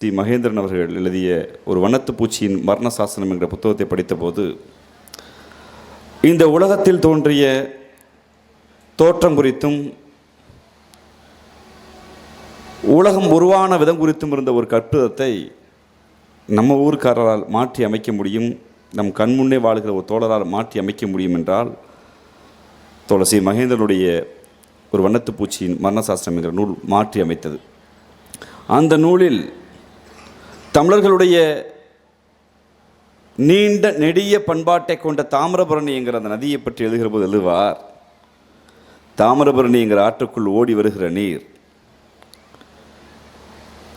தி மகேந்திரன் அவர்கள் எழுதிய ஒரு வண்ணத்து பூச்சியின் மரண சாசனம் என்ற புத்தகத்தை படித்தபோது இந்த உலகத்தில் தோன்றிய தோற்றம் குறித்தும் உலகம் உருவான விதம் குறித்தும் இருந்த ஒரு கற்புதத்தை நம்ம ஊர்க்காரரால் மாற்றி அமைக்க முடியும் நம் கண்முன்னே வாழ்கிற ஒரு தோழரால் மாற்றி அமைக்க முடியும் என்றால் துளசி மகேந்திரனுடைய ஒரு வண்ணத்து பூச்சியின் மரணசாஸ்திரம் என்கிற நூல் மாற்றி அமைத்தது. அந்த நூலில் தமிழர்களுடைய நீண்ட நெடிய பண்பாட்டை கொண்ட தாமிரபரணி என்கிற அந்த நதியை பற்றி எழுதுகிற போது எழுதுவார் தாமிரபரணி என்கிற ஆற்றுக்குள் ஓடி வருகிற நீர்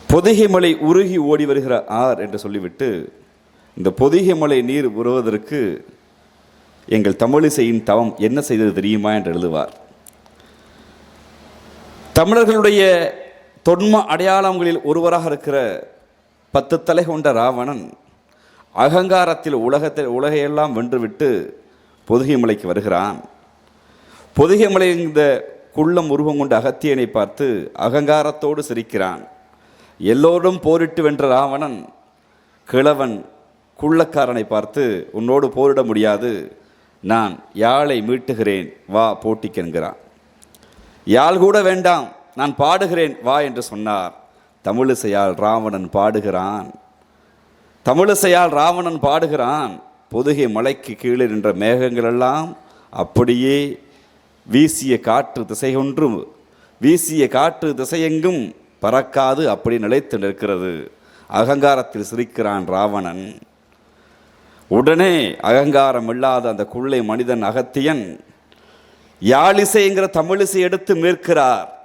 பொதிகை மலை உருகி ஓடி வருகிற ஆர் என்று சொல்லிவிட்டு இந்த பொதிகை மலை நீர் உருவதற்கு எங்கள் தமிழிசையின் தவம் என்ன செய்தது தெரியுமா என்று எழுதுவார். தமிழர்களுடைய தொன்ம அடையாளங்களில் ஒருவராக இருக்கிற பத்து தலை கொண்ட ராவணன் அகங்காரத்தில் உலகத்தில் உலகையெல்லாம் வென்றுவிட்டு பொதுகை மலைக்கு வருகிறான். பொதுகை மலை இந்த குள்ளம் உருவம் கொண்ட அகத்தியனை பார்த்து அகங்காரத்தோடு சிரிக்கிறான். எல்லோரும் போரிட்டு வென்ற ராவணன் கிழவன் குள்ளக்காரனை பார்த்து உன்னோடு போரிட முடியாது. நான் யாழை மீட்டுகிறேன். வா போட்டிக்கென்கிறான். யாழ் கூட வேண்டாம். நான் பாடுகிறேன். வா என்று சொன்னார். தமிழிசையால் ராவணன் பாடுகிறான். தமிழிசையால் ராவணன் பாடுகிறான். பொதுகை மலைக்கு கீழே நின்ற மேகங்களெல்லாம் அப்படியே வீசிய காற்று திசையொன்றும் வீசிய காற்று திசையெங்கும் பறக்காது அப்படி நிலைத்து நிற்கிறது. அகங்காரத்தில் சிரிக்கிறான் ராவணன். உடனே அகங்காரம் இல்லாத அந்த குள்ளை மனிதன் அகத்தியன் யாழிசைங்கிற தமிழிசை எடுத்து மேற்கிறார்.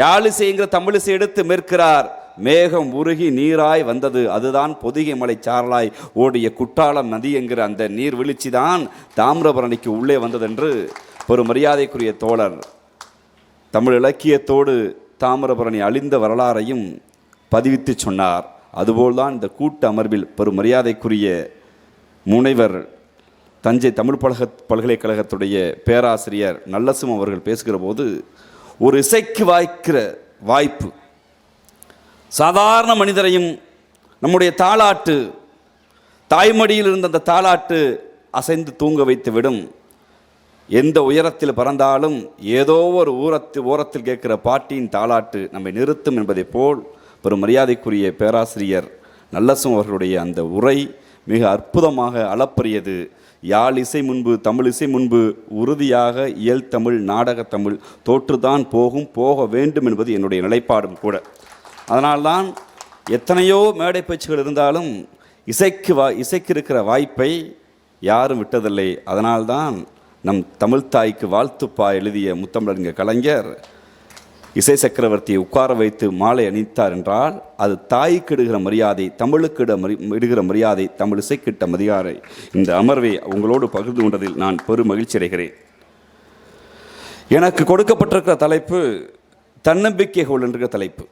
யாழிசைங்கிற தமிழிசை எடுத்து மேற்கிறார். மேகம் உருகி நீராய் வந்தது. அதுதான் பொதிகை மலை சாரலாய் ஓடிய குட்டாளம் நதி என்கிற அந்த நீர் வீழ்ச்சி தான் தாமிரபரணிக்கு உள்ளே வந்ததென்று ஒரு மரியாதைக்குரிய தோழர் தமிழ் இலக்கியத்தோடு தாமிரபரணி அழிந்த வரலாறையும் பதிவித்து சொன்னார். அதுபோல்தான் இந்த கூட்டு அமர்வில் பெரும் மரியாதைக்குரிய முனைவர் தஞ்சை தமிழ் பழக பல்கலைக்கழகத்துடைய பேராசிரியர் நல்லசும் அவர்கள் பேசுகிற போது ஒரு இசைக்கு வாய்க்கிற வாய்ப்பு. சாதாரண மனிதரையும் நம்முடைய தாளாட்டு தாய்மடியில் இருந்த அந்த தாளாட்டு அசைந்து தூங்க வைத்து விடும் எந்த உயரத்தில் பறந்தாலும் ஏதோ ஒரு ஊரத்து ஓரத்தில் கேட்கிற பாட்டியின் தாளாட்டு நம்மை நிறுத்தும் என்பதைப் போல் பெரும் மரியாதைக்குரிய பேராசிரியர் நல்லசும் அவர்களுடைய அந்த உரை மிக அற்புதமாக அளப்பரியது. யாழ் இசை முன்பு தமிழ் இசை முன்பு உறுதியாக இயல் தமிழ் நாடக தமிழ் தோற்றுதான் போகும் போக வேண்டும் என்பது என்னுடைய நிலைப்பாடும் கூட. அதனால்தான் எத்தனையோ மேடை பேச்சுகள் இருந்தாலும் இசைக்கு வா இசைக்கு இருக்கிற வாய்ப்பை யாரும் விட்டதில்லை. அதனால்தான் நம் தமிழ்தாய்க்கு வாழ்த்துப்பா எழுதிய முத்தமிழறிஞர் கலைஞர். இசை சக்கரவர்த்தியை உட்கார வைத்து மாலை அணித்தார் என்றால் அது தாய்க்கு இடுகிற மரியாதை தமிழுக்கு இட மரி இடுகிற மரியாதை தமிழ் இசைக்கிட்ட மரியாதை இந்த அமர்வை உங்களோடு பகிர்ந்து கொண்டதில் நான் பெரும் மகிழ்ச்சி அடைகிறேன். எனக்கு கொடுக்கப்பட்டிருக்கிற தலைப்பு தன்னம்பிக்கை கொள் என்கிற தலைப்பு.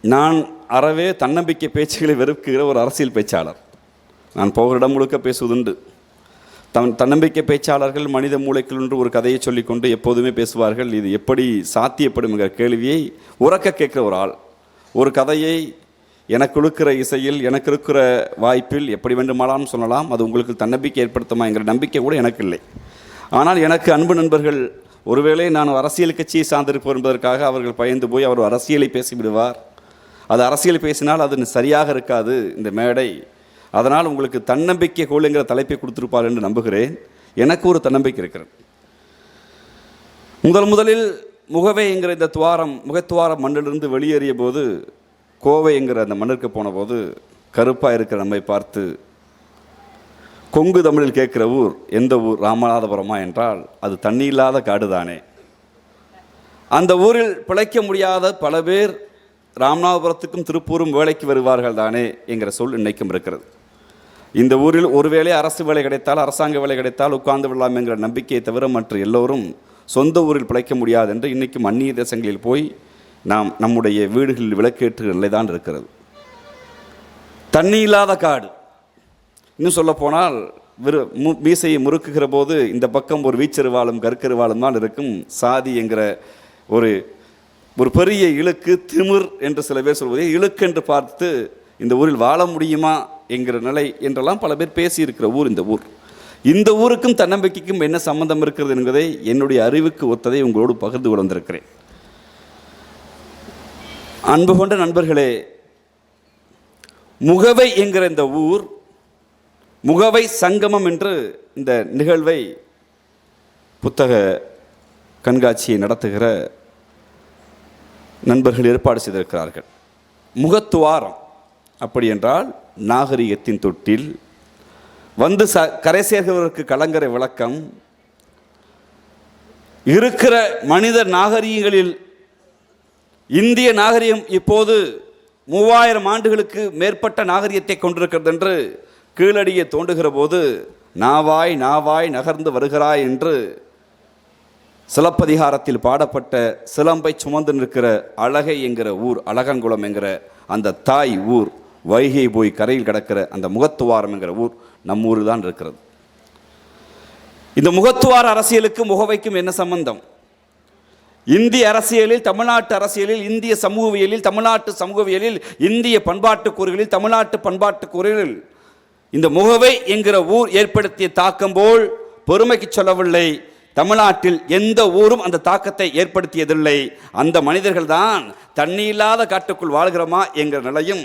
நான் அறவே தன்னம்பிக்கை பேச்சுகளை வெறுக்குகிற ஒரு அரசியல் பேச்சாளர். நான் போகிற இடம் முழுக்க பேசுவதுண்டு. தன் தன்னம்பிக்கை பேச்சாளர்கள் மனித மூளைக்குள் என்று ஒரு கதையை சொல்லிக்கொண்டு எப்போதுமே பேசுவார்கள். இது எப்படி சாத்தியப்படும் என்கிற கேள்வியை உறக்க கேட்கிற ஒரு ஆள். ஒரு கதையை எனக்கு இருக்கிற இசையில் எனக்கு இருக்கிற வாய்ப்பில் எப்படி வேண்டுமானாலும் சொல்லலாம். அது உங்களுக்கு தன்னம்பிக்கை ஏற்படுத்துமா என்கிற நம்பிக்கை கூட எனக்கு இல்லை. ஆனால் எனக்கு அன்பு நண்பர்கள் ஒருவேளை நான் அரசியல் கட்சியை சார்ந்திருப்போம் என்பதற்காக அவர்கள் பயந்து போய் அவர் அரசியலை பேசிவிடுவார். அது அரசியல் பேசினால் அது சரியாக இருக்காது. இந்த மேடை அதனால் உங்களுக்கு தன்னம்பிக்கை கோளுங்கிற தலைப்பை கொடுத்துருப்பார் என்று நம்புகிறேன். எனக்கு ஒரு தன்னம்பிக்கை இருக்கிறது. முதல் முதலில் முகவை என்கிற இந்த துவாரம் முகத்துவாரம் மண்ணிலிருந்து வெளியேறிய போது கோவை என்கிற அந்த மண்ணிற்கு போன போது கருப்பாக இருக்கிற நம்மை பார்த்து கொங்கு தமிழில் கேட்குற ஊர் எந்த ஊர்? ராமநாதபுரமா என்றால் அது தண்ணி இல்லாத காடு தானே அந்த ஊரில் பிழைக்க முடியாத பல பேர் ராமநாதபுரத்துக்கும் திருப்பூரும் வேலைக்கு வருவார்கள் தானே என்கிற சொல் இன்னைக்கும் இருக்கிறது. இந்த ஊரில் ஒருவேளை அரசு வேலை கிடைத்தால் அரசாங்க வேலை கிடைத்தால் உட்கார்ந்து விடலாம் என்கிற நம்பிக்கையை தவிர மற்ற எல்லோரும் சொந்த ஊரில் பிழைக்க முடியாது என்று இன்றைக்கும் அந்நிய தேசங்களில் போய் நாம் நம்முடைய வீடுகளில் விளக்கேற்று நிலை தான் இருக்கிறது. தண்ணி இல்லாத காடு. இன்னும் சொல்லப்போனால் விரு மு மீசையை முறுக்குகிற போது இந்த பக்கம் ஒரு வீச்செருவாளும் கற்கருவாளும் தான் இருக்கும். சாதி என்கிற ஒரு ஒரு பெரிய இழுக்கு திமிர் என்று சில பேர் சொல்வதை இழுக்கு என்று பார்த்து இந்த ஊரில் வாழ முடியுமா என்கிற நிலை என்றெல்லாம் பல பேர் பேசியிருக்கிற ஊர் இந்த ஊர். இந்த ஊருக்கும் தன்னம்பிக்கைக்கும் என்ன சம்பந்தம் இருக்கிறது என்பதை என்னுடைய அறிவுக்கு ஒத்ததை உங்களோடு பகிர்ந்து கொண்டு வந்திருக்கிறேன் அன்பு கொண்ட நண்பர்களே முகவை என்கிற இந்த ஊர் முகவை சங்கமம் என்று இந்த நிகழ்வை புத்தக கண்காட்சியை நடத்துகிற நண்பர்கள் ஏற்பாடு செய்திருக்கிறார்கள். முகத்துவாரம் அப்படி என்றால் நாகரிகத்தின் தொட்டில். வந்து ச கரை சேர்கிறவருக்கு கலங்கரை விளக்கம். இருக்கிற மனித நாகரிகங்களில் இந்திய நாகரிகம் இப்போது மூவாயிரம் ஆண்டுகளுக்கு மேற்பட்ட நாகரிகத்தை கொண்டிருக்கிறது என்று கீழடியை தோண்டுகிற போது நாவாய் நாவாய் நகர்ந்து வருகிறாய் என்று சிலப்பதிகாரத்தில் பாடப்பட்ட சிலம்பை சுமந்து நிற்கிற அழகை என்கிற ஊர் அழகங்குளம் என்கிற அந்த தாய் ஊர். வைகை போய் கரையில் கிடக்கிற அந்த முகத்துவாரம் என்கிற ஊர் நம்ம ஊர் தான் இருக்கிறது. இந்த முகத்துவார அரசியலுக்கு முகவைக்கும் என்ன சம்பந்தம்? இந்திய அரசியலில் தமிழ்நாட்டு அரசியலில் இந்திய சமூகவியலில் தமிழ்நாட்டு சமூகவியலில் இந்திய பண்பாட்டு கூறுகளில் தமிழ்நாட்டு பண்பாட்டு கூறுகளில் இந்த முகவை என்கிற ஊர் ஏற்படுத்திய தாக்கம் போல் பெருமைக்கு சொல்லவில்லை. தமிழ்நாட்டில் எந்த ஊரும் அந்த தாக்கத்தை ஏற்படுத்தியதில்லை. அந்த மனிதர்கள் தான் தண்ணி இல்லாத காட்டுக்குள் வாழ்கிறோமா என்கிற நிலையும்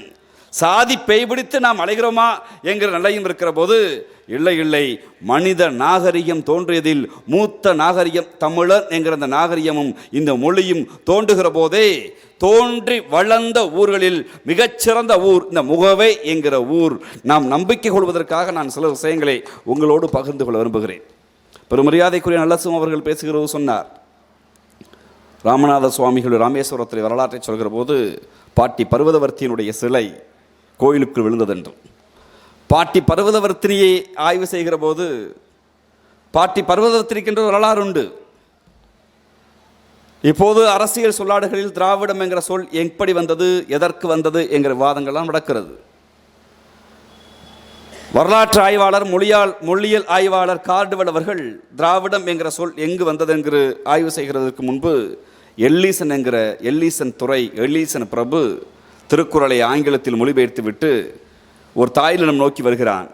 சாதி பெய்பிடித்து நாம் அலைகிறோமா என்கிற நிலையும் இருக்கிற போது இல்லை இல்லை மனித நாகரிகம் தோன்றியதில் மூத்த நாகரிகம் தமிழர் என்கிற அந்த நாகரிகமும் இந்த மொழியும் தோன்றுகிற போதே தோன்றி வளர்ந்த ஊர்களில் மிகச்சிறந்த ஊர் இந்த முகவை என்கிற ஊர். நாம் நம்பிக்கை கொள்வதற்காக நான் சில விஷயங்களை உங்களோடு பகிர்ந்து கொள்ள விரும்புகிறேன். பெருமரியாதைக்குரிய நல்லசும் அவர்கள் பேசுகிறது சொன்னார். ராமநாத சுவாமிகள் ராமேஸ்வரத்தில் வரலாற்றை சொல்கிற போது பாட்டி பர்வதவர்த்தியினுடைய சிலை கோயிலுக்குள் விழுந்ததென்றும். பாட்டி பர்வதவர்த்தினியை ஆய்வு செய்கிற போது பாட்டி பர்வதவர்த்தினிக்கின்ற ஒரு வரலாறு உண்டு இப்போது அரசியல் சொல்லாடுகளில் திராவிடம் என்கிற சொல் எப்படி வந்தது எதற்கு வந்தது என்கிற விவாதங்கள்லாம் நடக்கிறது. வரலாற்று ஆய்வாளர் மொழியால் மொழியியல் ஆய்வாளர் கார்டுவல் அவர்கள் திராவிடம் என்கிற சொல் எங்கு வந்தது என்று ஆய்வு செய்கிறதற்கு முன்பு எல்லீசன் என்கிற எல்லீசன் துறை எல்லீசன் பிரபு திருக்குறளை ஆங்கிலத்தில் மொழிபெயர்த்து விட்டு ஒரு தாயிலிடம் நோக்கி வருகிறான்.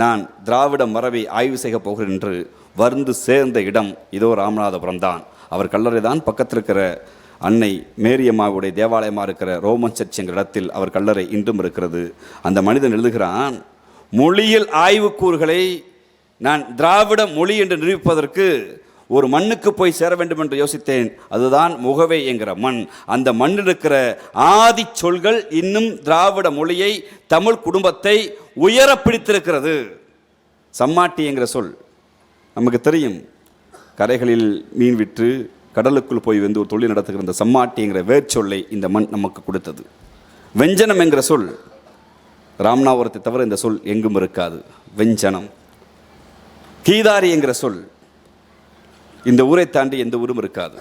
நான் திராவிட மரபை ஆய்வு செய்ய போகிறேன் என்று வந்து சேர்ந்த இடம் இதோ ராமநாதபுரம் தான். அவர் கல்லறை தான் பக்கத்தில் இருக்கிற அன்னை மேரியம்மாவுடைய தேவாலயமாக இருக்கிற ரோமன் சர்ச் என்ற இடத்தில் அவர் கல்லறை இன்றும் இருக்கிறது. அந்த மனிதன் எழுதுகிறான் மொழியில் ஆய்வுக்கூறுகளை நான் திராவிட மொழி என்று நிரூபிப்பதற்கு ஒரு மண்ணுக்கு போய் சேர வேண்டும் என்று யோசித்தேன். அதுதான் முகவை என்கிற மண். அந்த மண்ணில் இருக்கிற ஆதி சொல்கள் இன்னும் திராவிட மொழியை தமிழ் குடும்பத்தை உயர பிடித்திருக்கிறது. சம்மாட்டி என்கிற சொல் நமக்கு தெரியும். கரைகளில் மீன் விற்று கடலுக்குள் போய் வந்து ஒரு தொழில் நடத்துகிற இந்த சம்மாட்டி என்கிற வேர்ச்சொல்லை இந்த மண் நமக்கு கொடுத்தது. வெஞ்சனம் என்கிற சொல் ராமநாதபுரத்தை தவிர இந்த சொல் எங்கும் இருக்காது. வெஞ்சனம். கீதாரி என்கிற சொல் இந்த ஊரை தாண்டி எந்த ஊரும் இருக்காது.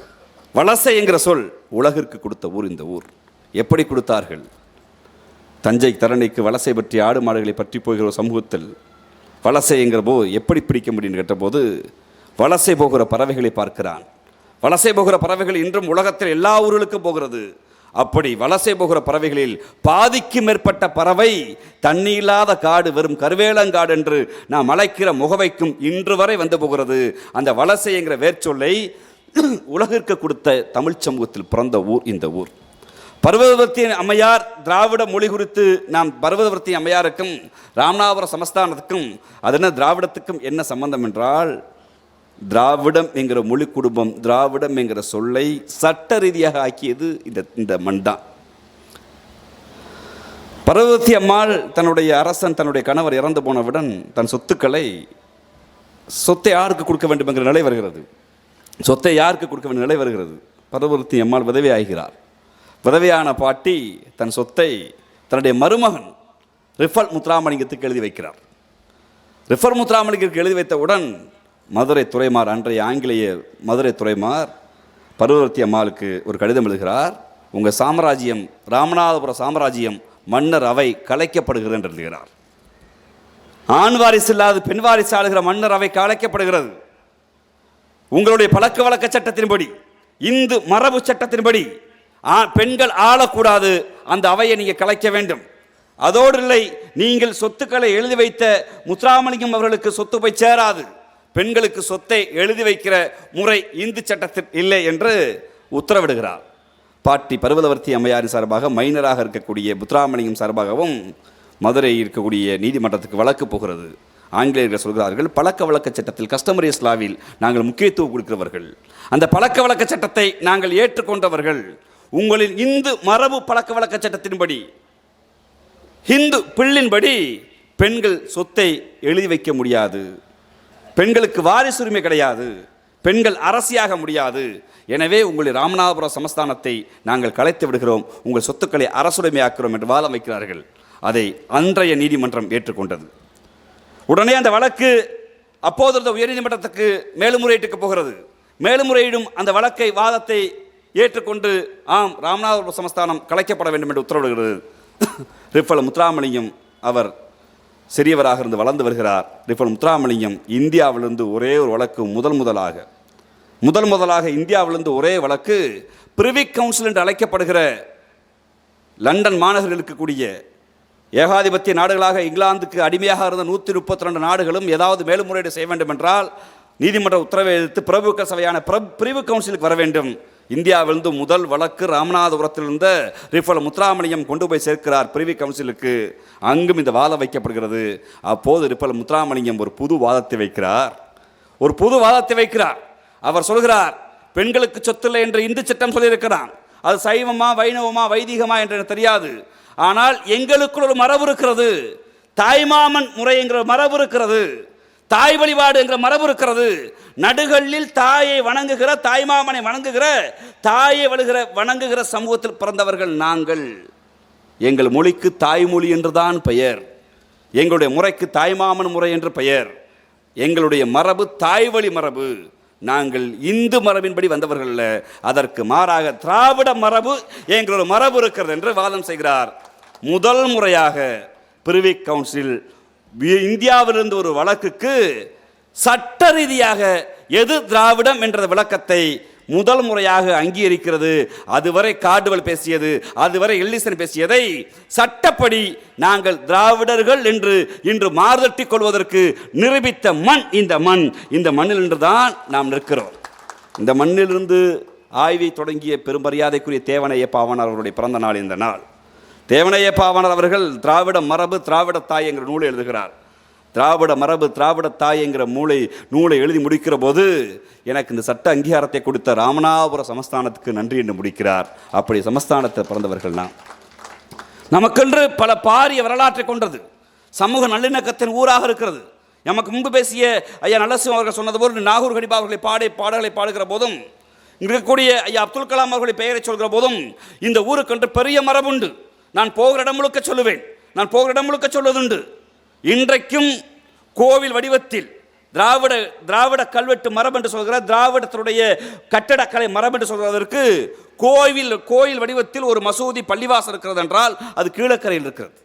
வலசை என்கிற சொல் உலகிற்கு கொடுத்த ஊர் இந்த ஊர். எப்படி கொடுத்தார்கள்? தஞ்சை தரணிக்கு வலசை பற்றி ஆடு மாடுகளை பற்றி போகிற சமூகத்தில் வலசை என்கிற போது எப்படி பிடிக்க முடியும்னு கேட்டபோது வலசை போகிற பறவைகளை பார்க்கிறான். வலசை போகிற பறவைகள் இன்றும் உலகத்தில் எல்லா ஊர்களுக்கும் போகிறது. அப்படி வலசை போகிற பறவைகளில் பாதிக்கு மேற்பட்ட பறவை தண்ணி இல்லாத காடு வெறும் கருவேலங்காடு என்று நாம் அழைக்கிற முகவைக்கும் இன்று வரை வந்து போகிறது. அந்த வலசை என்கிற வேர்ச்சொல்லை உலகிற்கு கொடுத்த தமிழ்ச் சமூகத்தில் பிறந்த ஊர் இந்த ஊர். பர்வதவர்த்தி அம்மையார் திராவிட மொழி குறித்து நாம் பர்வதவர்த்தி அம்மையாருக்கும் ராமநாதபுரம் சமஸ்தானத்துக்கும் அது என்ன திராவிடத்துக்கும் என்ன சம்பந்தம் என்றால் திராவிடம் என்கிற மொழி குடும்பம் திராவிடம் என்கிற சொல்லை சட்ட ரீதியாக ஆக்கியது இந்த இந்த மண் தான் அம்மாள் தன்னுடைய அரசன் தன்னுடைய கணவர் இறந்து போனவுடன் தன் சொத்துக்களை சொத்தை யாருக்கு கொடுக்க வேண்டும் என்கிற நிலை வருகிறது. சொத்தை யாருக்கு கொடுக்க வேண்டிய நிலை வருகிறது. பரவர்த்தி அம்மாள் விதவை ஆகிறார் விதவையான பாட்டி தன் சொத்தை தன்னுடைய மருமகன் ரிஃபல் முத்துராமலிங்கத்துக்கு எழுதி வைக்கிறார். ரிஃபர் முத்துராமலிங்கத்துக்கு எழுதி வைத்தவுடன் மதுரை துறைமார் அன்றைய ஆங்கிலேய மதுரை துறைமார் பருவர்த்தி அம்மாளுக்கு ஒரு கடிதம் எழுதுகிறார். உங்கள் சாம்ராஜ்யம் ராமநாதபுரம் சாம்ராஜ்யம் மன்னர் அவை கலைக்கப்படுகிறது என்று எழுதுகிறார். ஆண் வாரிசு இல்லாத பெண் வாரிசு ஆளுகிற மன்னர் அவை கலைக்கப்படுகிறது. உங்களுடைய பழக்க வழக்க சட்டத்தின்படி இந்து மரபு சட்டத்தின்படி ஆ- பெண்கள் ஆளக்கூடாது. அந்த அவையை நீங்கள் கலைக்க வேண்டும். அதோடு இல்லை நீங்கள் சொத்துக்களை எழுதி வைத்த முத்துராமலிங்கம் அவர்களுக்கு சொத்து போய் சேராது. பெண்களுக்கு சொத்தை எழுதி வைக்கிற முறை இந்து சட்டத்தில் இல்லை என்று உத்தரவிடுகிறார். பாட்டி பருவதவர்த்தி அம்மையாரின் சார்பாக மைனராக இருக்கக்கூடிய புத்ராமணியம் சார்பாகவும் மதுரை இருக்கக்கூடிய நீதிமன்றத்துக்கு வழக்கு போகிறது. ஆங்கிலேயர்கள் சொல்கிறார்கள் பழக்க வழக்க சட்டத்தில் கஸ்டமரியஸ் லாவில் நாங்கள் முக்கியத்துவம் கொடுக்கிறவர்கள். அந்த பழக்க வழக்க சட்டத்தை நாங்கள் ஏற்றுக்கொண்டவர்கள். உங்களின் இந்து மரபு பழக்க வழக்க சட்டத்தின்படி ஹிந்து பிள்ளின்படி பெண்கள் சொத்தை எழுதி வைக்க முடியாது. பெண்களுக்கு வாரிசுரிமை கிடையாது. பெண்கள் அரசியாக முடியாது. எனவே உங்களுடைய ராமநாதபுரம் சமஸ்தானத்தை நாங்கள் கலைத்து விடுகிறோம். உங்கள் சொத்துக்களை அரசுடைமையாக்குறோம் என்று வாதம் வைக்கிறார்கள். அதை அன்றைய நீதிமன்றம் ஏற்றுக்கொண்டது. உடனே அந்த வழக்கு அப்போது இருந்த உயர்நீதிமன்றத்துக்கு மேல்முறையீட்டுக்கு போகிறது. மேல்முறையீடும் அந்த வழக்கை வாதத்தை ஏற்றுக்கொண்டு ஆம் ராமநாதபுரம் சமஸ்தானம் கலைக்கப்பட வேண்டும் என்று உத்தரவிடுகிறது. ரிஃபல் முத்துராமலிங்கம் அவர் சிறியவராக இருந்து வளர்ந்து வருகிறார் ரிஃபல் முத்துராமலிங்கம். இந்தியாவிலிருந்து ஒரே ஒரு வழக்கு முதல் முதலாக. முதல் முதலாக இந்தியாவிலிருந்து ஒரே வழக்கு பிரிவி கவுன்சில் என்று அழைக்கப்படுகிற லண்டன் மாநகரில் இருக்கக்கூடிய ஏகாதிபத்திய நாடுகளாக இங்கிலாந்துக்கு அடிமையாக இருந்த நூற்றி முப்பத்தி ரெண்டு நாடுகளும் ஏதாவது மேல்முறையீடு செய்ய வேண்டும் என்றால் நீதிமன்ற உத்தரவை எதிர்த்து பிரபுக்கள் சபையான பிரிவு கவுன்சிலுக்கு வர வேண்டும். இந்தியாவிலிருந்து முதல் வழக்கு ராமநாதபுரத்தில் இருந்த ரிஃபல் முத்துராமலிங்கம் கொண்டு போய் சேர்க்கிறார் பிரிவி கவுன்சிலுக்கு. அங்கும் இந்த வாதம் வைக்கப்படுகிறது. அப்போது ரிஃபல் முத்துராமலிங்கம் ஒரு புது வாதத்தை வைக்கிறார். ஒரு புது வாதத்தை வைக்கிறார். அவர் சொல்கிறார் பெண்களுக்கு சொத்தில்லை என்று இந்து சட்டம் சொல்லியிருக்கிறான். அது சைவமா வைணவமா வைதிகமா என்று எனக்கு தெரியாது. ஆனால் எங்களுக்குள் ஒரு மரபு இருக்கிறது. தாய்மாமன் முறை என்கிற மரபு இருக்கிறது. தாய் வழிபாடு என்கிற மரபு இருக்கிறது. நடுகளில் தாயை வணங்குகிற தாய்மாமனை வணங்குகிற தாயை வழுகிற வணங்குகிற சமூகத்தில் பிறந்தவர்கள் நாங்கள். எங்கள் மொழிக்கு தாய்மொழி என்றுதான் பெயர். எங்களுடைய முறைக்கு தாய்மாமன் முறை என்று பெயர். எங்களுடைய மரபு தாய் வழி மரபு. நாங்கள் இந்து மரபின்படி வந்தவர்கள் அல்ல. அதற்கு மாறாக திராவிட மரபு எங்களோட மரபு இருக்கிறது என்று வாதம் செய்கிறார். முதல் முறையாக பிரிவி கவுன்சில் இந்தியாவிலிருந்து ஒரு வழக்குக்கு சட்ட ரீதியாக எது திராவிடம் என்ற விளக்கத்தை முதல் முறையாக அங்கீகரிக்கிறது அதுவரை காடுவல் பேசியது அதுவரை எல்லிசன் பேசியதை சட்டப்படி நாங்கள் திராவிடர்கள் என்று இன்று மாறுதட்டிக் கொள்வதற்கு நிரூபித்த மண் இந்த மண். இந்த மண்ணில் தான் நாம் நிற்கிறோம். இந்த மண்ணிலிருந்து ஆய்வை தொடங்கிய பெருமரியாதைக்குரிய தேவனைய பாவனார் அவருடைய பிறந்த நாள் இந்த நாள். தேவனைய பாவனர் அவர்கள் திராவிட மரபு திராவிட தாய் என்கிற நூலை எழுதுகிறார். திராவிட மரபு திராவிட தாய் என்கிற மூளை நூலை எழுதி முடிக்கிற போது எனக்கு இந்த சட்ட அங்கீகாரத்தை கொடுத்த ராமநாதபுர சமஸ்தானத்துக்கு நன்றி என்று முடிக்கிறார். அப்படி சமஸ்தானத்தை பிறந்தவர்கள் நமக்கென்று பல பாரிய வரலாற்றை கொண்டது. சமூக நல்லிணக்கத்தின் ஊராக இருக்கிறது. நமக்கு முன்பு பேசிய ஐயா நல்லசிவம் அவர்கள் சொன்னது போல் நாகூர் கடிபா அவர்களை பாடி பாடல்களை பாடுகிற போதும் இருக்கக்கூடிய ஐயா அப்துல் கலாம் அவர்களை பெயரை சொல்கிற போதும் இந்த ஊருக்கென்று பெரிய மரபுண்டு. நான் போகிற இடம் முழுக்க சொல்லுவேன். நான் போகிற இடம் முழுக்க சொல்வதுண்டு. இன்றைக்கும் கோவில் வடிவத்தில் திராவிட திராவிட கல்வெட்டு மரபு என்று சொல்கிற திராவிடத்தினுடைய கட்டடக்கலை மரபு என்று சொல்வதற்கு கோவில் கோயில் வடிவத்தில் ஒரு மசூதி பள்ளிவாசல் இருக்கிறது என்றால் அது கீழக்கரையில் இருக்கிறது.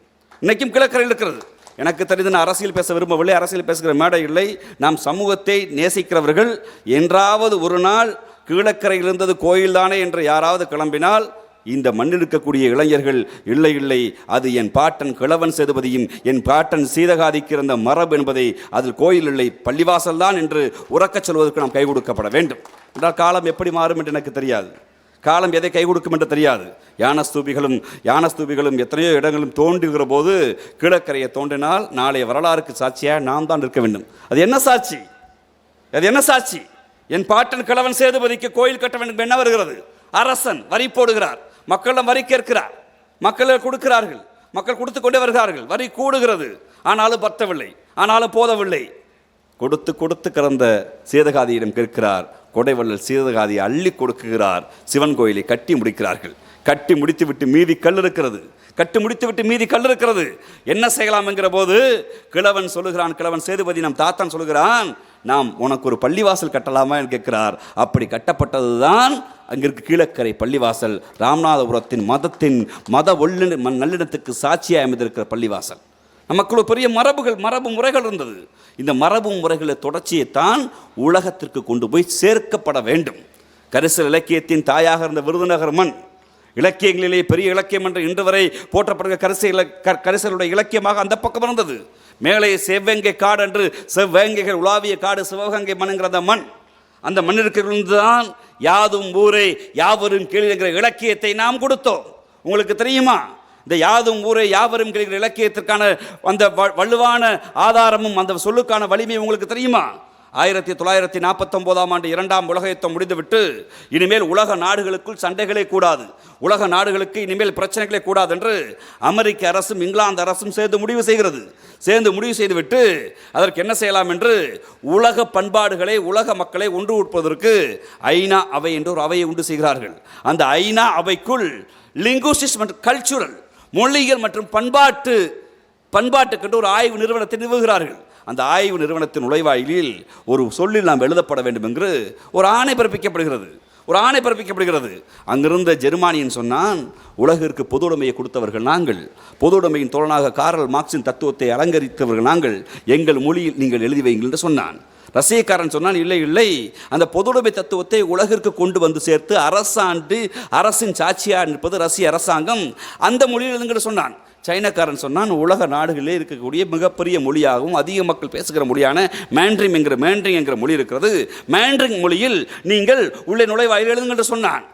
இன்றைக்கும் கீழக்கரையில் இருக்கிறது. எனக்கு தெரிந்து நான் அரசியல் பேச விரும்பவில்லை அரசியல் பேசுகிற மேடை இல்லை. நாம் சமூகத்தை நேசிக்கிறவர்கள் என்றாவது ஒரு நாள் கீழக்கரையில் இருந்தது கோயில்தானே என்று யாராவது கிளம்பினால் இந்த மண்ணில் இருக்கக்கூடிய இளைஞர்கள் இல்லை இல்லை அது என் பாட்டன் கிழவன் சேதுபதியும் என் பாட்டன் சீதகாதிக்கு இருந்த மரபு என்பதை அதில் கோயில் இல்லை பள்ளிவாசல் தான் என்று உறக்கச் சொல்வதற்கு நாம் கை கொடுக்கப்பட வேண்டும். என்றால் காலம் எப்படி மாறும் என்று எனக்கு தெரியாது. காலம் எதை கை கொடுக்கும் என்று தெரியாது. யானஸ்தூபிகளும் யானஸ்தூபிகளும் எத்தனையோ இடங்களும் தோன்றுகிற போது கிழக்கரையை தோன்றினால் நாளைய வரலாறுக்கு சாட்சியாக நாம் தான் இருக்க வேண்டும். அது என்ன சாட்சி? அது என்ன சாட்சி? என் பாட்டன் கிழவன் சேதுபதிக்கு கோயில் கட்ட வேண்டும் என்ன வருகிறது? அரசன் வரி போடுகிறார். மக்களிடம் வரி கேட்கிறார். மக்கள் கொடுக்கிறார்கள். மக்கள் கொடுத்து கொண்டே வருகிறார்கள். வரி கூடுகிறது. ஆனாலும் பத்தவில்லை. ஆனாலும் போதவில்லை. கொடுத்து கொடுத்து கிடந்த சீதகாதியிடம் கேட்கிறார். கொடைவள்ளல் சீதகாதியை அள்ளி கொடுக்குகிறார் சிவன் கோயிலை கட்டி முடிக்கிறார்கள். கட்டி முடித்துவிட்டு மீதி கல் இருக்கிறது. கட்டி முடித்துவிட்டு மீதி கல் இருக்கிறது. என்ன செய்யலாம் என்கிற போது கிழவன் சொல்லுகிறான். கிழவன் சேதுபதி நம் தாத்தான் சொல்லுகிறான். நாம் உனக்கு ஒரு பள்ளிவாசல் கட்டலாமா என்று கேட்கிறார். அப்படி கட்டப்பட்டதுதான் அங்கிருக்கு கீழக்கரை பள்ளிவாசல். ராமநாதபுரத்தின் மதத்தின் மத ஒள்ளி நல்லிடத்துக்கு சாட்சியாக அமைந்திருக்கிற பள்ளிவாசல். நமக்குள்ள பெரிய மரபுகள் மரபு முறைகள் இருந்தது. இந்த மரபு முறைகளை தொடர்ச்சியைத்தான் உலகத்திற்கு கொண்டு போய் சேர்க்கப்பட வேண்டும். கரிசல் இலக்கியத்தின் தாயாக இருந்த விருதுநகர் மண் இலக்கியங்களிலே பெரிய இலக்கியம் என்று இன்று வரை போற்றப்படுகிற கரிசை இல க- கரிசலுடைய இலக்கியமாக அந்த பக்கம் இருந்தது. மேலே செவ்வங்கை காடு என்று செவ்வங்கைகள் உலாவிய காடு சிவகங்கை மண்ங்கிற அந்த மண். அந்த மண்ணிற்கு தான் யாதும் ஊரே யாவரும் கேளுங்கிற இலக்கியத்தை நாம் கொடுத்தோம். உங்களுக்கு தெரியுமா? இந்த யாதும் ஊரே யாவரும் கேளுங்கிற இலக்கியத்திற்கான அந்த வ- வலுவான ஆதாரமும் அந்த சொல்லுக்கான வலிமையும் உங்களுக்கு தெரியுமா? ஆயிரத்தி தொள்ளாயிரத்தி நாற்பத்தொம்போதாம் ஆண்டு இரண்டாம் உலக யுத்தம் முடிந்துவிட்டு இனிமேல் உலக நாடுகளுக்குள் சண்டைகளே கூடாது. உலக நாடுகளுக்கு இனிமேல் பிரச்சனைகளே கூடாது என்று அமெரிக்க அரசும் இங்கிலாந்து அரசும் சேர்ந்து முடிவு செய்கிறது. சேர்ந்து முடிவு செய்துவிட்டு அதற்கு என்ன செய்யலாம் என்று உலக பண்பாடுகளை உலக மக்களை ஒன்று உட்பதற்கு ஐநா அவை என்று ஒரு அவையை உண்டு செய்கிறார்கள். அந்த ஐநா அவைக்குள் லிங்குஸ்டிக்ஸ் மற்றும் கல்ச்சுரல் மொழிகள் மற்றும் பண்பாட்டு பண்பாட்டுக்கென்று ஒரு ஆய்வு நிறுவனத்தை நிறுவுகிறார்கள். அந்த ஆய்வு நிறுவனத்தின் நுழைவாயிலில் ஒரு சொல்லில் நாம் எழுதப்பட வேண்டும் என்று ஒரு ஆணை பிறப்பிக்கப்படுகிறது. ஒரு ஆணை பிறப்பிக்கப்படுகிறது. அங்கிருந்த ஜெர்மானியன் சொன்னான் உலகிற்கு பொது உடைமையை கொடுத்தவர்கள் நாங்கள். பொது உடைமையின் தோழனாக காரல் மார்க்சின் தத்துவத்தை அலங்கரித்தவர்கள் நாங்கள். எங்கள் மொழியில் நீங்கள் எழுதி வைங்கள் என்று சொன்னான். ரசிகக்காரன் சொன்னான் இல்லை இல்லை. அந்த பொதுவுடைமை தத்துவத்தை உலகிற்கு கொண்டு வந்து சேர்த்து அரசாண்டு அரசின் சாட்சியாக நிற்பது ரஷ்ய அரசாங்கம் அந்த மொழியில் எழுதுங்கன்னு சொன்னான். சைனாக்காரன் சொன்னான் உலக நாடுகளிலே இருக்கக்கூடிய மிகப்பெரிய மொழியாகவும் அதிக மக்கள் பேசுகிற மொழியான மேண்ட்ரிம் என்கிற மேண்ட்ரிங் என்கிற மொழி இருக்கிறது. மேண்ட்ரிங் மொழியில் நீங்கள் உள்ளே நுழைவாயில் எழுதுங்கள் என்று சொன்னான்.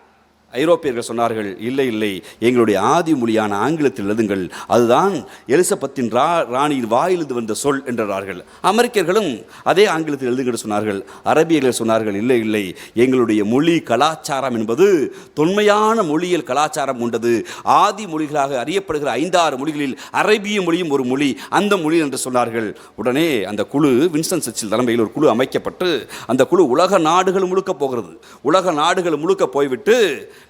ஐரோப்பியர்கள் சொன்னார்கள் இல்லை இல்லை எங்களுடைய ஆதி மொழியான ஆங்கிலத்தில் எழுதுங்கள். அதுதான் எலிசபத்தின் ரா ராணியின் வாயிலிருந்து வந்த சொல் என்றார்கள். அமெரிக்கர்களும் அதே ஆங்கிலத்தில் எழுதுங்கள் சொன்னார்கள். அரபியர்கள் சொன்னார்கள் இல்லை இல்லை எங்களுடைய மொழி கலாச்சாரம் என்பது தொன்மையான மொழியியல் கலாச்சாரம் கொண்டது. ஆதி மொழிகளாக அறியப்படுகிற ஐந்தாறு மொழிகளில் அரபிய மொழியும் ஒரு மொழி அந்த மொழி என்று சொன்னார்கள். உடனே அந்த குழு வின்சன் சர்ச்சில் தலைமையில் ஒரு குழு அமைக்கப்பட்டு அந்த குழு உலக நாடுகள் முழுக்க போகிறது. உலக நாடுகள் முழுக்க போய்விட்டு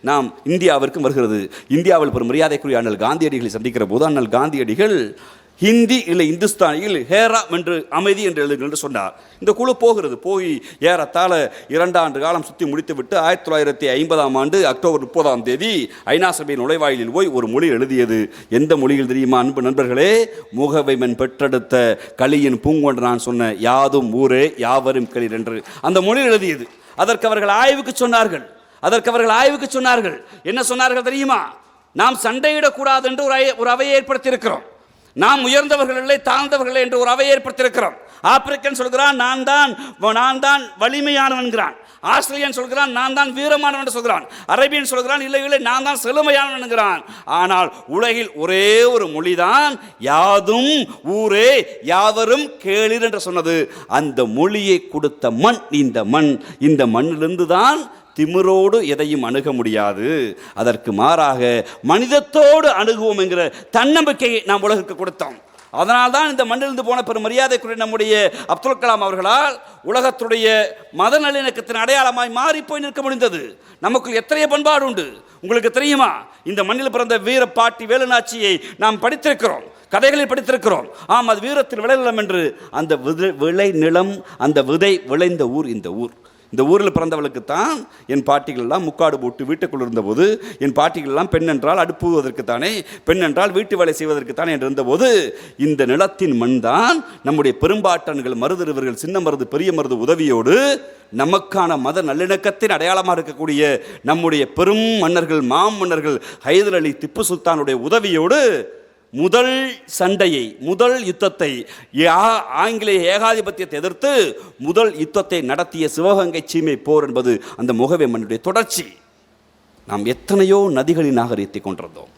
நாம் இந்தியாவிற்கும் வருகிறது. இந்தியாவில் ஒரு மரியாதைக்குரிய அண்ணல் காந்தியடிகளை சந்திக்கிற போது அண்ணல் காந்தியடிகள் ஹிந்தி இல்லை இந்துஸ்தானியில் ஹேரா என்று அமைதி என்று எழுதுங்கள் என்று சொன்னார். இந்த குழு போகிறது. போய் ஏறத்தாழ இரண்டாண்டு காலம் சுற்றி முடித்துவிட்டு ஆயிரத்தி தொள்ளாயிரத்தி ஐம்பதாம் ஆண்டு அக்டோபர் முப்பதாம் தேதி ஐநா சபையின் நுழைவாயிலில் போய் ஒரு மொழி எழுதியது. எந்த மொழியில் தெரியுமா அன்பு நண்பர்களே? முகவைமன் பெற்றெடுத்த களியின் பூங்கொன்று நான் சொன்ன யாதும் ஊரே யாவரும் களிர் என்று. அந்த மொழி எழுதியது. அதற்கு அவர்கள் ஆய்வுக்கு சொன்னார்கள். அதற்கு அவர்கள் ஆய்வுக்கு சொன்னார்கள். என்ன சொன்னார்கள் தெரியுமா? நாம் சண்டையிடக்கூடாது என்று ஒரு ஒரு அவையை ஏற்படுத்தியிருக்கிறோம். நாம் உயர்ந்தவர்கள் இல்லை தாழ்ந்தவர்கள் என்று ஒரு அவையை ஏற்படுத்தியிருக்கிறோம். ஆப்பிரிக்கன் சொல்கிறான் நான் தான் நான் தான் வலிமையானவன்கிறான் ஆஸ்திரேலியன் சொல்கிறான் நான் தான் வீரமானவன் என்று சொல்கிறான். அரேபியன் சொல்கிறான் இல்லை இல்லை நான் தான் செழுமையானவன் என்கிறான். ஆனால் உலகில் ஒரே ஒரு மொழிதான் யாதும் ஊரே யாவரும் கேளிர் என்று சொன்னது. அந்த மொழியை கொடுத்த மண் இந்த மண் இந்த மண்ணிலிருந்து தான் திமிரோடு எதையும் அணுக முடியாது. அதற்கு மாறாக மனிதத்தோடு அணுகுவோம் என்கிற தன்னம்பிக்கையை நாம் உலகுக்கு கொடுத்தோம். அதனால் தான் இந்த மண்ணிலிருந்து போன பெரும் மரியாதைக்குரிய நம்முடைய அப்துல் கலாம் அவர்களால் உலகத்துடைய மத நல்லிணக்கத்தின் அடையாளமாய் மாறி போய் நிற்க முடிந்தது. நமக்குள் எத்தனைய பண்பாடு உண்டு. உங்களுக்கு தெரியுமா? இந்த மண்ணில் பிறந்த வீர பாட்டி வேலுநாச்சியை நாம் படித்திருக்கிறோம். கதைகளில் படித்திருக்கிறோம். ஆம் அது வீரத்தில் விளைநிலம் என்று. அந்த விதை விளை நிலம் அந்த விதை விளைந்த ஊர் இந்த ஊர். இந்த ஊரில் பிறந்தவளுக்கு தான் என் பாட்டிகள்லாம் முக்காடு போட்டு வீட்டுக்குள் இருந்தபோது என் பாட்டிகள்லாம் பெண்ணென்றால் பெண் என்றால் அடுப்புவதற்குத்தானே பெண் என்றால் வீட்டு வேலை செய்வதற்குத்தானே என்று இருந்தபோது இந்த நிலத்தின் மண் தான் நம்முடைய பெரும்பாட்டன்கள் மருதிருவர்கள் சின்ன மருது பெரிய மருது உதவியோடு நமக்கான மத நல்லிணக்கத்தின் அடையாளமாக இருக்கக்கூடிய நம்முடைய பெரும் மன்னர்கள் மாம் மன்னர்கள் ஹைதர் அலி திப்பு சுல்தானுடைய உதவியோடு முதல் சண்டையை முதல் யுத்தத்தை யா- ஆங்கிலேய ஏகாதிபத்தியத்தை எதிர்த்து முதல் யுத்தத்தை நடத்திய சிவகங்கை சீமை போர் என்பது அந்த முகவை மண்ணுடைய தொடர்ச்சி. நாம் எத்தனையோ நதிகளின் நாகரிகத்தை கொண்டிருந்தோம்.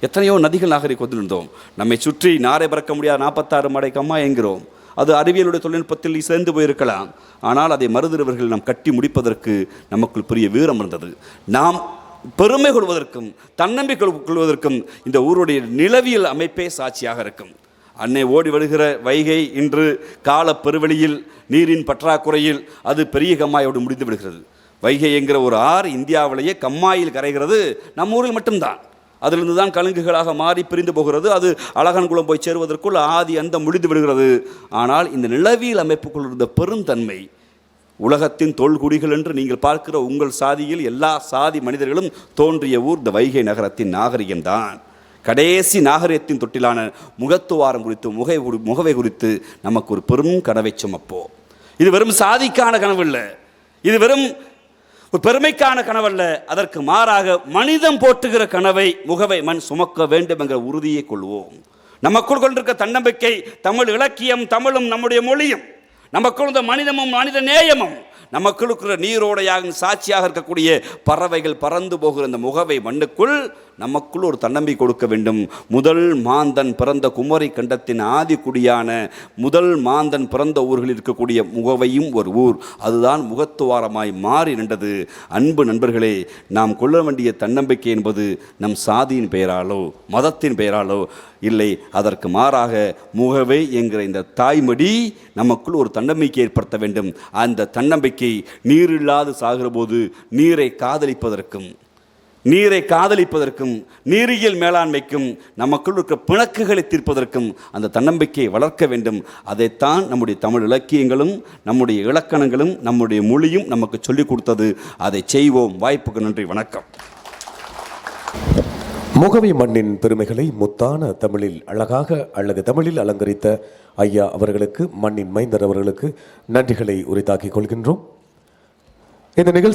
எத்தனையோ நதிகள் நாகரிகம் கொண்டிருந்தோம். நம்மை சுற்றி நாரை பறக்க முடியாத நாற்பத்தாறு மடை கம்மா என்கிறோம். அது அறிவியலுடைய தொழில்நுட்பத்தில் சேர்ந்து போயிருக்கலாம். ஆனால் அதை மருதுறவர்கள் நாம் கட்டி முடிப்பதற்கு நமக்குள் பெரிய வீரம் இருந்தது. நாம் பெருமை கொள்வதற்கும் தன்னம்பிக்கை கொள்வதற்கும் இந்த ஊருடைய நிலவியல் அமைப்பே சாட்சியாக இருக்கும். அன்னை ஓடி வருகிற வைகை இன்று கால பெருவெளியில் நீரின் பற்றாக்குறையில் அது பெரிய கம்மாயோடு முடிந்து விடுகிறது. வைகை என்கிற ஒரு ஆறு இந்தியாவிலேயே கம்மாயில் கரைகிறது நம்ம ஊரில் மட்டும்தான். அதிலிருந்து தான் கழுங்குகளாக மாறி பிரிந்து போகிறது அது அழகன்குளம் போய் சேருவதற்குள் ஆதி அந்த முடிந்து விடுகிறது. ஆனால் இந்த நிலவியல் அமைப்புக்குள் இருந்த பெருந்தன்மை உலகத்தின் தொல்குடிகள் என்று நீங்கள் பார்க்கிற உங்கள் சாதியில் எல்லா சாதி மனிதர்களும் தோன்றிய ஊர் இந்த வைகை நகரத்தின் நாகரிகம்தான் கடைசி நாகரிகத்தின் தொட்டிலான முகத்துவாரம் குறித்து முகை முகவை குறித்து நமக்கு ஒரு பெரும் கனவை சுமப்போ இது வெறும் சாதிக்கான கனவு இல்லை இது வெறும் ஒரு பெருமைக்கான கனவல்ல. அதற்கு மாறாக மனிதம் போட்டுகிற கனவை முகவை மண் சுமக்க வேண்டும் என்கிற உறுதியை கொள்வோம். நமக்குள் கொண்டிருக்க தன்னம்பிக்கை தமிழ் இலக்கியம் தமிழும் நம்முடைய மொழியும். நமக்குள்ள இந்த மனிதமும் மனித நேயமும் நமக்குள் இருக்கிற நீரோடையாக சாட்சியாக இருக்கக்கூடிய பறவைகள் பறந்து போகிற அந்த முகவை மண்ணுக்குள் நமக்குள் ஒரு தன்னம்பிக்கை கொடுக்க வேண்டும். முதல் மாந்தன் பிறந்த குமரி கண்டத்தின் ஆதிக்குடியான முதல் மாந்தன் பிறந்த ஊர்களில் இருக்கக்கூடிய முகவையும் ஒரு ஊர். அதுதான் முகத்துவாரமாய் மாறி நின்றது. அன்பு நண்பர்களே நாம் கொள்ள வேண்டிய தன்னம்பிக்கை என்பது நம் சாதியின் பெயராலோ மதத்தின் பெயராலோ இல்லை. அதற்கு மாறாக முகவை என்கிற இந்த தாய்மடி நமக்குள் ஒரு தன்னம்பிக்கை ஏற்படுத்த வேண்டும். அந்த தன்னம்பிக்கை நீர் இல்லாது சாகிற போது நீரை காதலிப்பதற்கும் நீரை காதலிப்பதற்கும் நீரியல் மேலாண்மைக்கும் நமக்குள் இருக்கிற பிணக்குகளை தீர்ப்பதற்கும் அந்த தன்னம்பிக்கையை வளர்க்க வேண்டும். அதைத்தான் நம்முடைய தமிழ் இலக்கியங்களும் நம்முடைய இலக்கணங்களும் நம்முடைய மொழியும் நமக்கு சொல்லிக் கொடுத்தது. அதை செய்வோம். வாய்ப்புக்கு நன்றி. வணக்கம். முகவை மண்ணின் பெருமைகளை முத்தான தமிழில் அழகாக அல்லது தமிழில் அலங்கரித்த ஐயா அவர்களுக்கு மண்ணின் மைந்தர் அவர்களுக்கு நன்றிகளை உரித்தாக்கிக் கொள்கின்றோம். இந்த நிகழ்ச்சி